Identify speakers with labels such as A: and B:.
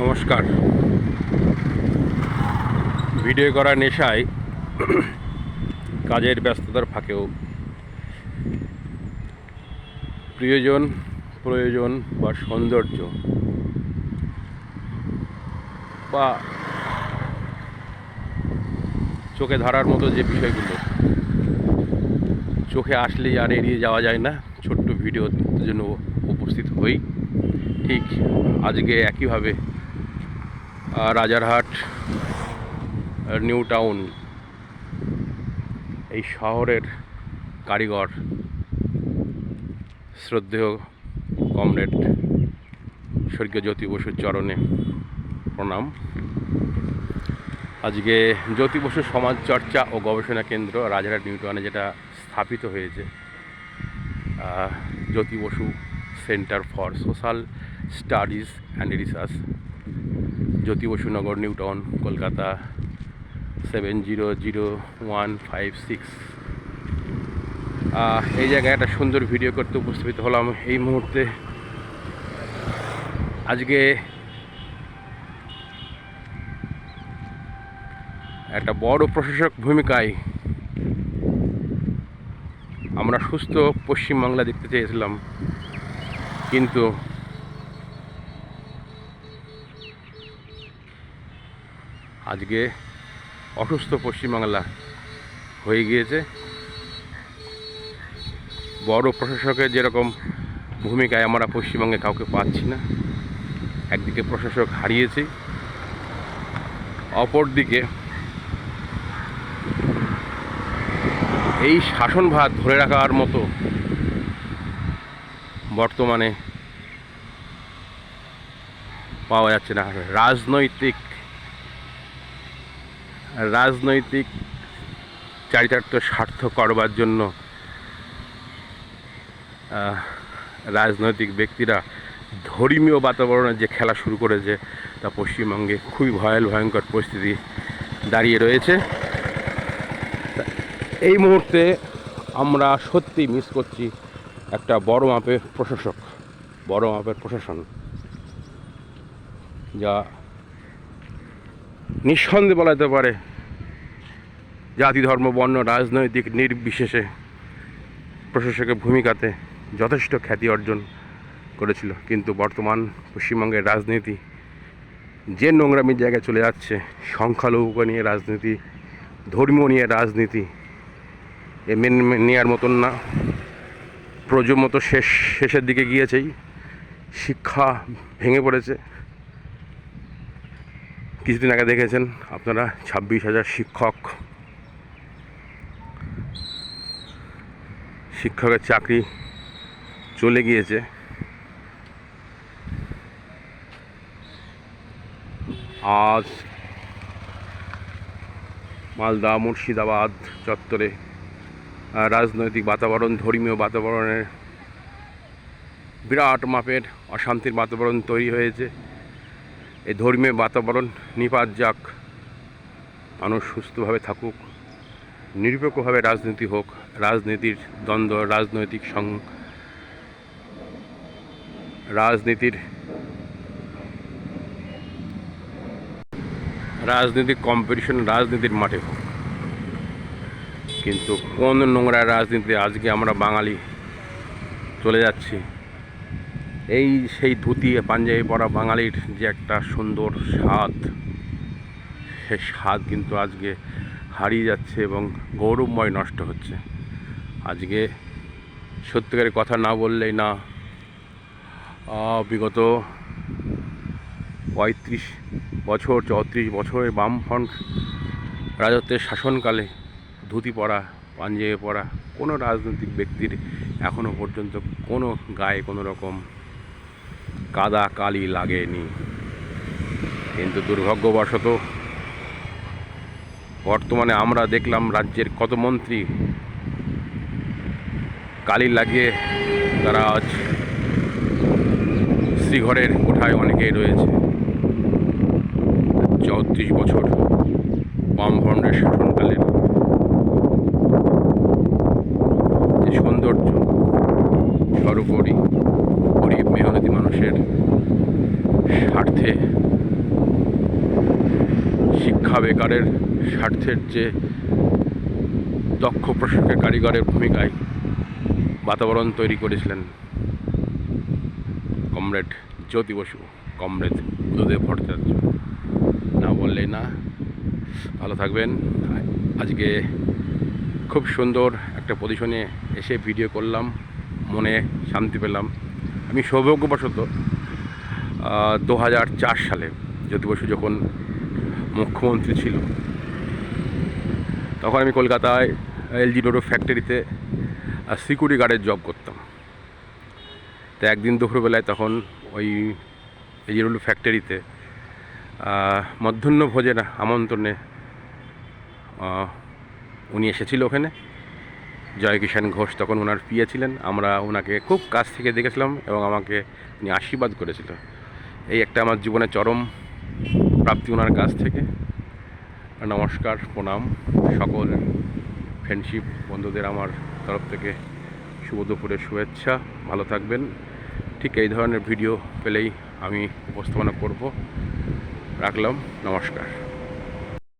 A: নমস্কার। ভিডিও করা নেশায় কাজের ব্যস্ততার ফাঁকেও। প্রিয়জন, প্রয়োজন বা সৌন্দর্য বা চোখে ধরার মতো যে বিষয়গুলো, চোখে আসলেই আর এড়িয়ে যাওয়া যায় না। ছোট্ট ভিডিওর জন্য উপস্থিত হই। ঠিক আজকে একইভাবে রাজারহাট নিউ টাউন, এই শহরের কারিগর শ্রদ্ধেয় কমরেড স্বর্গীয় জ্যোতি বসুর চরণে প্রণাম। আজকে জ্যোতি বসু সমাজ চর্চা ও গবেষণা কেন্দ্র রাজারহাট নিউ টাউনে যেটা স্থাপিত হয়েছে Jyoti Basu centre for social studies and research. Jyoti Basunagar new town Kolkata seven zero zero one five six এই জায়গায় একটা সুন্দর ভিডিও করতে উপস্থিত হলাম এই মুহূর্তে। আজকে একটা বড় প্রশাসক ভূমিকায় আমরা সুস্থ পশ্চিমবাংলা দেখতে চেয়েছিলাম, কিন্তু আজকে অসুস্থ পশ্চিমবাংলা হয়ে গিয়েছে। বড় প্রশাসকের যেরকম ভূমিকায় আমরা পশ্চিমবঙ্গে কাউকে পাচ্ছি না, একদিকে প্রশাসক হারিয়েছি, অপরদিকে এই শাসনভার ধরে রাখার মতো বর্তমানে পাওয়া যাচ্ছে না। রাজনৈতিক রাজনৈতিক চারিতার্থ স্বার্থ করবার জন্য রাজনৈতিক ব্যক্তিরা ধর্মীয় বাতাবরণে যে খেলা শুরু করেছে, তা পশ্চিমবঙ্গে খুবই ভয়াল, ভয়ঙ্কর পরিস্থিতি দাঁড়িয়ে রয়েছে। এই মুহূর্তে আমরা সত্যি মিস করছি একটা বড় মাপের প্রশাসক, বড় মাপের প্রশাসন, যা নিঃসন্দেহে বলা যেতে পারে, জাতি, ধর্ম, বর্ণ, রাজনৈতিক নির্বিশেষে প্রশাসকের ভূমিকাতে যথেষ্ট খ্যাতি অর্জন করেছিল। কিন্তু বর্তমান পশ্চিমবঙ্গের রাজনীতি যে নোংরামির জায়গায় চলে যাচ্ছে, সংখ্যালঘুকে নিয়ে রাজনীতি, ধর্মীয় নিয়ে রাজনীতি, এ মেনে নেওয়ার মতন না। প্রজন্ম তো শেষ, শেষের দিকে গিয়েছেই। শিক্ষা ভেঙে পড়েছে। কিছুদিন আগে দেখেছেন আপনারা ছাব্বিশ হাজার শিক্ষক। শিক্ষকের চাকরি চলে গিয়েছে। আজ মালদা, মুর্শিদাবাদ চত্বরে রাজনৈতিক বাতাবরণ, ধর্মীয় বাতাবরণের বিরাট মাপের অশান্তির বাতাবরণ তৈরি হয়েছে। এই ধর্মীয় বাতাবরণ নিপাত যাক। মানুষ সুস্থভাবে থাকুক, নিরপেক্ষভাবে রাজনীতি হোক, রাজনীতির দ্বন্দ্ব, রাজনৈতিক সং, রাজনীতির রাজনৈতিক কম্পিটিশন রাজনীতির মাঠে হোক। কিন্তু কোন নোংরা রাজনীতি আজকে আমরা বাঙালি চলে যাচ্ছি? এই সেই ধুতি পাঞ্জাবি পরা বাঙালির যে একটা সুন্দর স্বাদ, সে স্বাদ কিন্তু আজকে হারিয়ে যাচ্ছে এবং গৌরবময় নষ্ট হচ্ছে। আজকে সত্যিকারের কথা না বললেই না বিগত পঁয়ত্রিশ বছর, চৌত্রিশ বছরের বামফ্রন্ট রাজত্বের শাসনকালে ধুতি পরা, পাঞ্জাবি পরা কোনো রাজনৈতিক ব্যক্তির এখনও পর্যন্ত কোনো গায়ে কোনো রকম কাদা কালি লাগেনি। কিন্তু দুর্ভাগ্যবশত বর্তমানে আমরা দেখলাম রাজ্যের কত মন্ত্রী কালি লাগিয়ে তারা আজ শ্রীঘরের কোঠায় অনেকেই রয়েছে। চৌত্রিশ বছর বামফ্রন্টের শাসনকালের যে সৌন্দর্য সর্বোপরি গরিব মেহনতি মানুষের স্বার্থে, শিক্ষা বেকারের স্বার্থের যে দক্ষ প্রশিক্ষক কারিগরের ভূমিকায় বাতাবরণ তৈরি করেছিলেন কমরেড জ্যোতি বসু, কমরেড বুদ্ধদেব ভট্টাচার্য। না বললেই না। ভালো থাকবেন। আজকে খুব সুন্দর একটা পজিশনে এসে ভিডিও করলাম। মনে শান্তি পেলাম। আমি সৌভাগ্যবশত দু হাজার চার সালে জ্যোতি বসু যখন মুখ্যমন্ত্রী ছিল, তখন আমি কলকাতায় এলজি ডোরো ফ্যাক্টরিতে সিকিউরিটি গার্ডের জব করতাম। তো একদিন দুপুরবেলায় তখন ওই এলজি ডোরো ফ্যাক্টরিতে মধ্যাহ্ন ভোজের আমন্ত্রণে উনি এসেছিল ওখানে। জয় কিষাণ ঘোষ তখন ওনার পিয়ে ছিলেন। আমরা ওনাকে খুব কাছ থেকে দেখেছিলাম এবং আমাকে উনি আশীর্বাদ করেছিল। এই একটা আমার জীবনে চরম প্রাপ্তি ওনার কাছ থেকে। নমস্কার, প্রণাম। সকল ফ্রেন্ডশিপ বন্ধুদের আমার তরফ থেকে শুভ দুপুরের শুভেচ্ছা। ভালো থাকবেন। ঠিক এই ধরনের ভিডিও পেলেই আমি উপস্থাপনা করব। রাখলাম। নমস্কার।